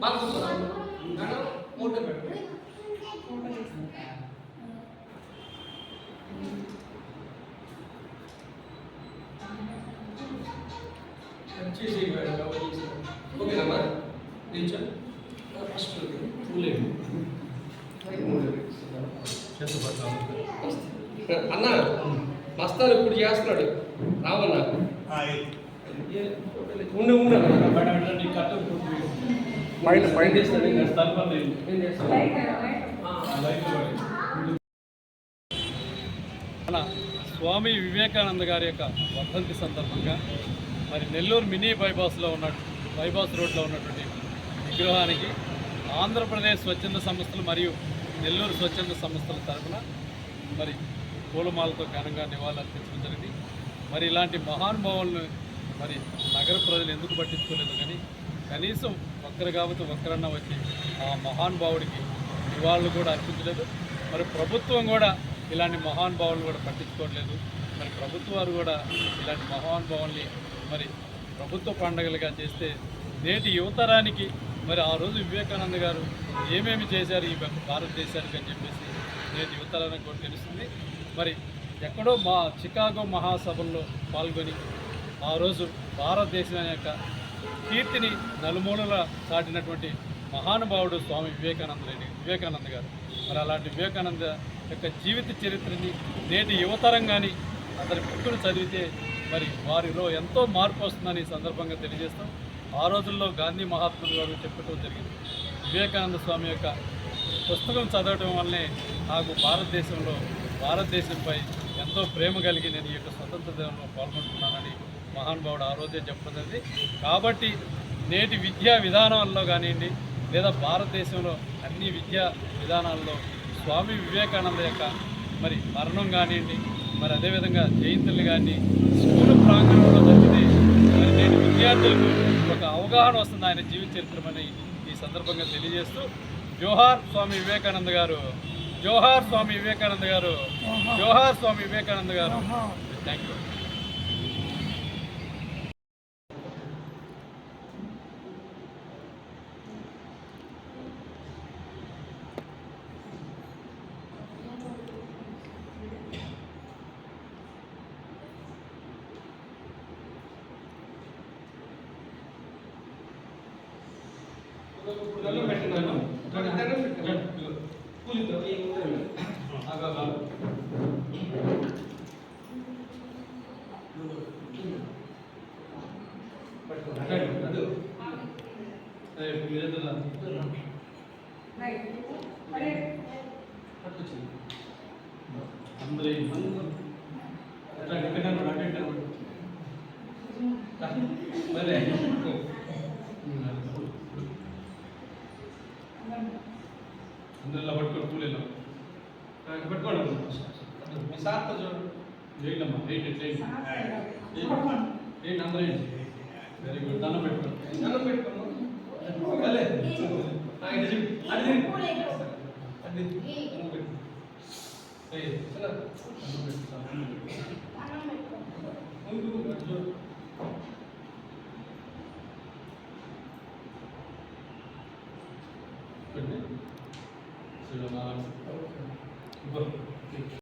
బాగా మూట పెట్టు చేసి ఓకేనమ్మా నిల్చో ఫస్ట్ పూలేదు అన్న మస్తాను ఇప్పుడు చేస్తున్నాడు రావన్నా ఉండు ఉండు ఏం చేస్తాడు మన స్వామి వివేకానంద గారి యొక్క వర్ధంతి సందర్భంగా మరి నెల్లూరు మినీ బైపాస్లో ఉన్న బైపాస్ రోడ్లో ఉన్నటువంటి విగ్రహానికి ఆంధ్రప్రదేశ్ స్వచ్ఛంద సంస్థలు మరియు నెల్లూరు స్వచ్ఛంద సంస్థల తరఫున మరి పూలమాలతో ఘనంగా నివాళులర్పించడం జరిగింది. మరి ఇలాంటి మహానుభావులను మరి నగర ప్రజలు ఎందుకు పట్టించుకోలేదు కానీ కనీసం ఒక్కరు కాబట్టి ఒక్కరన్నా వచ్చి ఆ మహానుభావుడికి నివాళులు కూడా అర్పించలేదు. మరి ప్రభుత్వం కూడా ఇలాంటి మహానుభావులు కూడా పట్టించుకోవట్లేదు. మరి ప్రభుత్వ వారు కూడా ఇలాంటి మహానుభావుల్ని మరి ప్రభుత్వ పండగలుగా చేస్తే నేటి యువతరానికి మరి ఆ రోజు వివేకానంద గారు ఏమేమి చేశారు ఈ భారతదేశానికి అని చెప్పేసి నేటి యువతరానికి కూడా తెలుస్తుంది. మరి ఎక్కడో మా చికాగో మహాసభల్లో పాల్గొని ఆ రోజు భారతదేశం యొక్క కీర్తిని నలుమూలల చాటినటువంటి మహానుభావుడు స్వామి వివేకానంద రెడ్డి వివేకానంద గారు. మరి అలాంటి వివేకానంద యొక్క జీవిత చరిత్రని నేటి యువతరం కానీ అతని బుక్కును చదివితే మరి వారిలో ఎంతో మార్పు వస్తుందని సందర్భంగా తెలియజేస్తాం ఆ రోజుల్లో గాంధీ మహాత్ములు గారు చెప్పడం జరిగింది. వివేకానంద స్వామి యొక్క పుస్తకం చదవటం వల్లనే నాకు భారతదేశంలో భారతదేశంపై ఎంతో ప్రేమ కలిగి నేను ఈ యొక్క స్వతంత్ర దినంలో పాల్గొంటున్నానని మహానుభావుడు ఆ రోజే చెప్పడం జరిగింది కాబట్టి నేటి విద్యా విధానాల్లో కానివ్వండి లేదా భారతదేశంలో అన్ని విద్యా విధానాల్లో స్వామి వివేకానంద యొక్క మరి మరణం కానివ్వండి మరి అదేవిధంగా జయంతులు కానీ స్కూల్ ప్రాంగణంలో జరిగితే మరి నేటి విద్యార్థులకు ఒక అవగాహన వస్తుంది ఆయన జీవిత చరిత్రమని ఈ సందర్భంగా తెలియజేస్తూ జోహార్ స్వామి వివేకానంద గారు జోహార్ స్వామి వివేకానంద గారు జోహార్ స్వామి వివేకానంద గారు. థ్యాంక్ యూ ಅಂದ್ರೆ ಅಟ್ಟ ಡಿಪೆಂಡ್ ಮಾಡಿ ಅಟೆಂಡ್ ಮಾಡಿ పట్టుకోండి మీ సార్తో చూడు వేయండమ్మా వెయిట్ ఎట్లేండి ఏంటి అందరూ ఏంటి? వెరీ గుడ్ దండం పెట్టుకోండి. దండం పెట్టుకోను భలే. ఆ, Vamos.